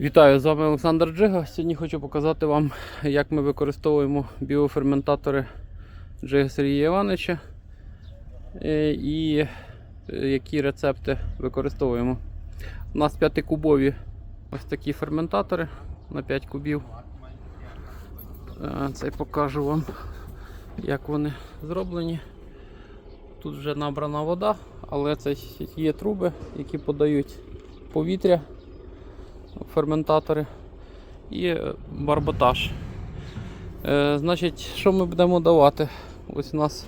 Вітаю, з вами Олександр Джига. Сьогодні хочу показати вам, як ми використовуємо біоферментатори Джига Сергія Івановича е, і е, які рецепти використовуємо. У нас 5-кубові ось такі ферментатори на 5 кубів. Е, Це покажу вам, як вони зроблені. Тут вже набрана вода, але це є труби, які подають повітря ферментатори і е, барботаж. Е, значить, що ми будемо давати? Ось у нас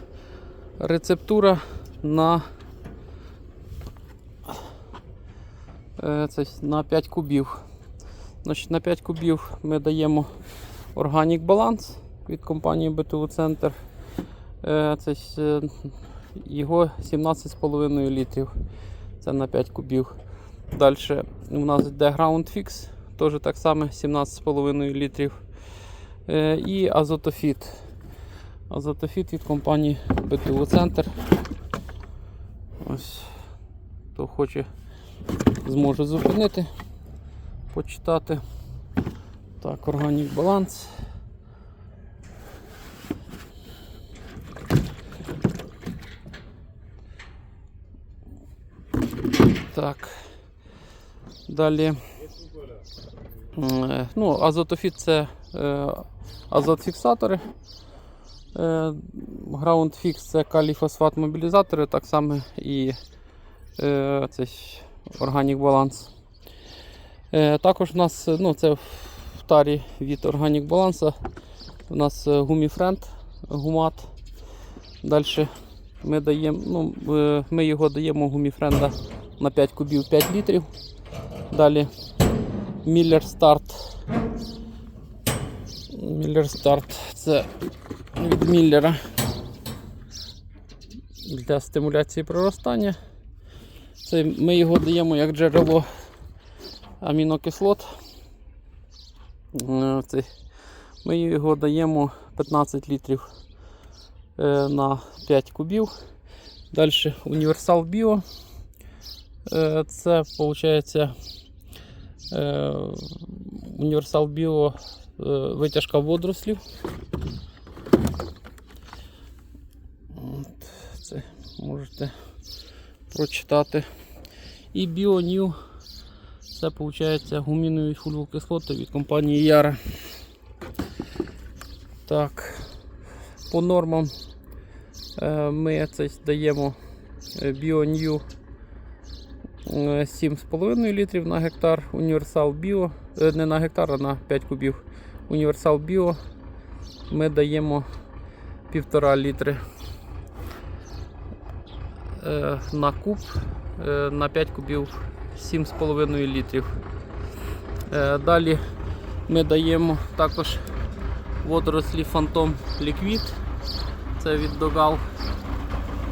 рецептура на, е, це, на 5 кубів. Значить, на 5 кубів ми даємо Organic Balance від компанії Center. Е, це його 17,5 літрів. Це на 5 кубів. Далі у нас йде Ground Fix, теж так само 17,5 літрів. Е, і Азотофіт. Азотофіт від компанії BTU Center. Ось, хто хоче, зможе зупинити, почитати. Так, Organic Balance. Так. Далі. Е, Ну, азотофіт це е, азотфіксатори. Е, Groundfix це каліфосфат мобілізатори, так само і е, це ж Organic Balance. Е, також у нас ну, це в тарі від Organic Balance. У нас гуміфренд, гумат. Далі ми даємо, ну, е, ми його даємо гуміфренда на 5 кубів 5 літрів. Далі Miller Start. Miller Start це від Міллера для стимуляції проростання. Це ми його даємо як джерело амінокислот. Е, ми його даємо 15 літрів е, на 5 кубів. Далі Універсал Біо. Е, Це виходить Універсал Біо витяжка водорослів. Це можете прочитати. І BioNew це виходить гумінові фульвокислоти від компанії Яра. Так, по нормам е, ми це даємо BioNew 7,5 літрів на гектар, Універсал Біо, е, не на гектар, а на 5 кубів. Універсал Біо ми даємо 1,5 літри е, на куб, е, на 5 кубів 7,5 літрів. Далі ми даємо також водорослі Phantom Liquid, це від Dogal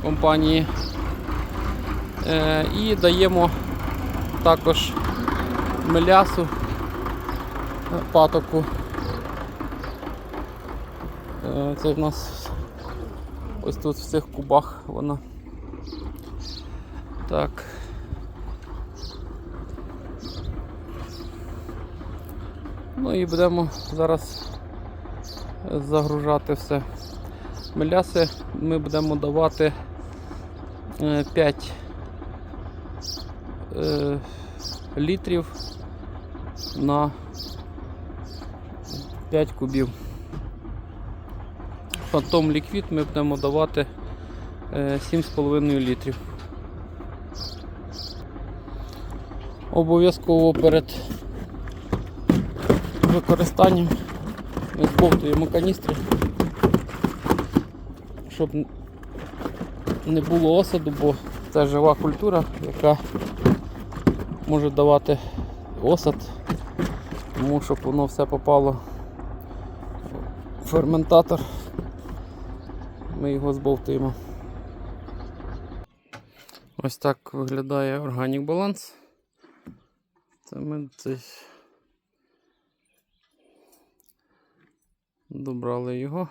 компанії. Е, і даємо також мелясу е, патоку. Е, Це в нас ось тут в цих кубах вона. Так. Ну і будемо зараз загружати все. Меляси ми будемо давати 5 е, літрів на 5 кубів. Потім ліквід ми будемо давати е, 7,5 літрів. Обов'язково перед використанням ми збовтуємо каністри, щоб не було осаду, бо це жива культура, яка може давати осад, тому щоб воно все попало в ферментатор. Ми його збовтуємо. Ось так виглядає органік баланс. Це ми десь добрали його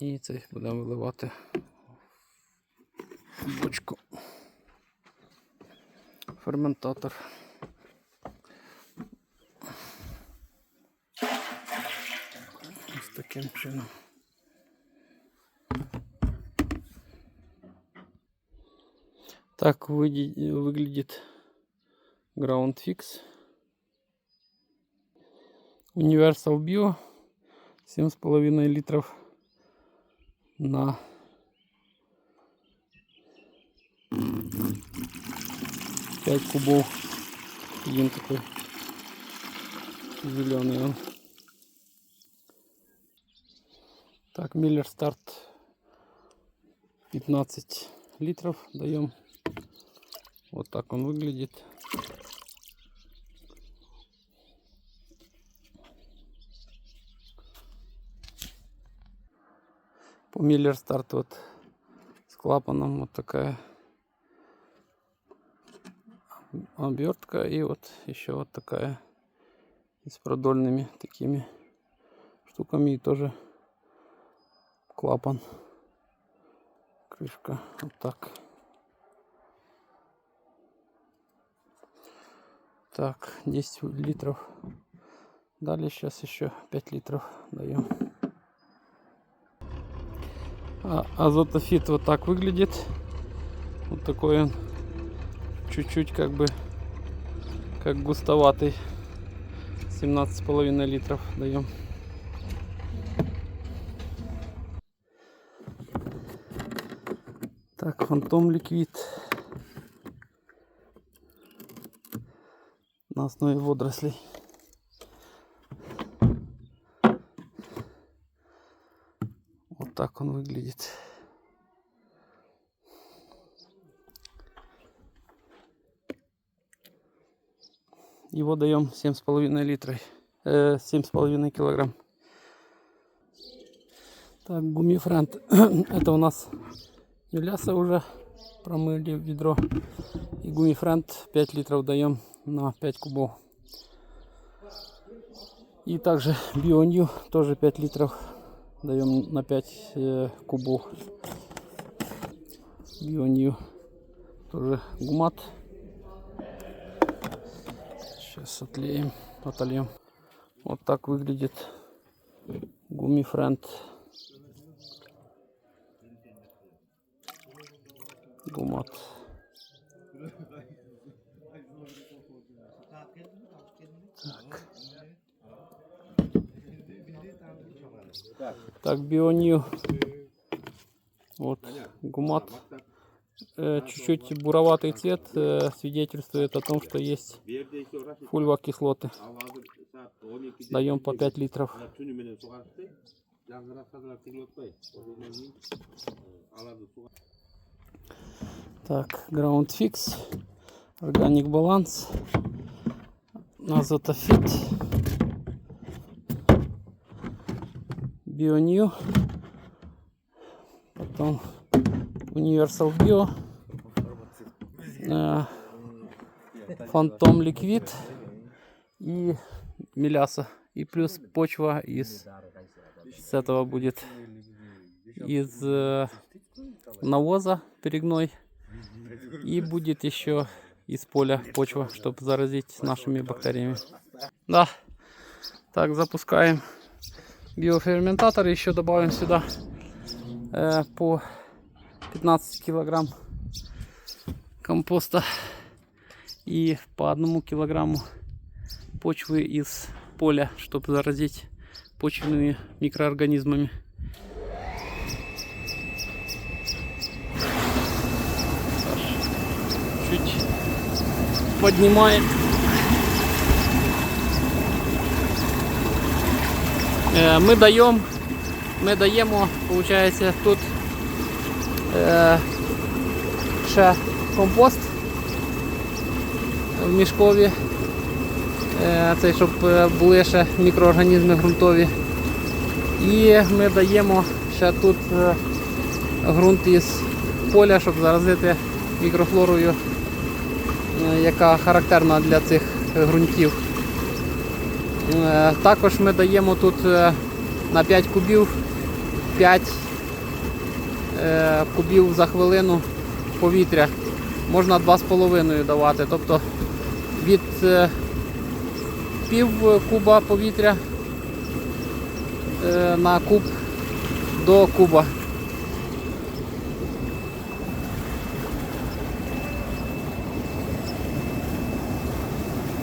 і це будемо виливати в бочку. ферментатор. Ось таким чином. Так выглядит Ground Fix. Universal Bio 7,5 литров на 5 кубов. Один такой зеленый он. Так, Миллер старт 15 литров даем. Вот так он выглядит. По Миллер старт вот с клапаном вот такая обертка и вот еще вот такая с продольными такими штуками и тоже клапан. Крышка. Вот так. Так 10 литров. Далее сейчас еще 5 литров даем а, азотофит вот так выглядит. Вот такой он чуть-чуть как бы как густоватый. 17,5 литров даем. Так фантом ликвид. На основе водорослей. Вот так он выглядит Его даем 7,5 литров. Э, 7,5 килограмм. Так, гумифренд. Это у нас Меляса уже промыли в ведро. И гумифренд 5 литров даем на 5 кубов. И также Бионью тоже 5 литров даем на 5 э, кубов. Бионью тоже гумат. Сейчас отлеем, отольем. Вот так выглядит гумифренд. Гумат. Так. Так, бионью. Вот, гумат. Э, Чуть-чуть буроватый цвет э, свидетельствует о том, что есть фульва кислоты. Даем по 5 литров. түніменен суғарып жаңғырақ тазалап тегіліп одан кейін алады суға Так, Ground Fix, Organic Balance, Azotofit, BioNew, потом Universal Bio, Phantom Liquid и Меляса. И плюс почва из с этого будет из э, навоза перегной. И будет еще из поля почва, чтобы заразить нашими бактериями. Да. Так, запускаем биоферментатор. Еще добавим сюда э, по 15 килограмм компоста и по одному килограмму почвы из поля, чтобы заразить почвенными микроорганизмами. чуть поднимает. Е, Ми даємо, ми даємо, виходить, тут е, ще компост в мішкові. Е, Цей, щоб е, були ще мікроорганізми ґрунтові. І ми даємо ще тут ґрунт із поля, щоб заразити мікрофлорою яка характерна для цих ґрунтів. Також ми даємо тут на 5 кубів 5 е, кубів за хвилину повітря. Можна 2,5 давати. Тобто від е, пів куба повітря е, на куб до куба.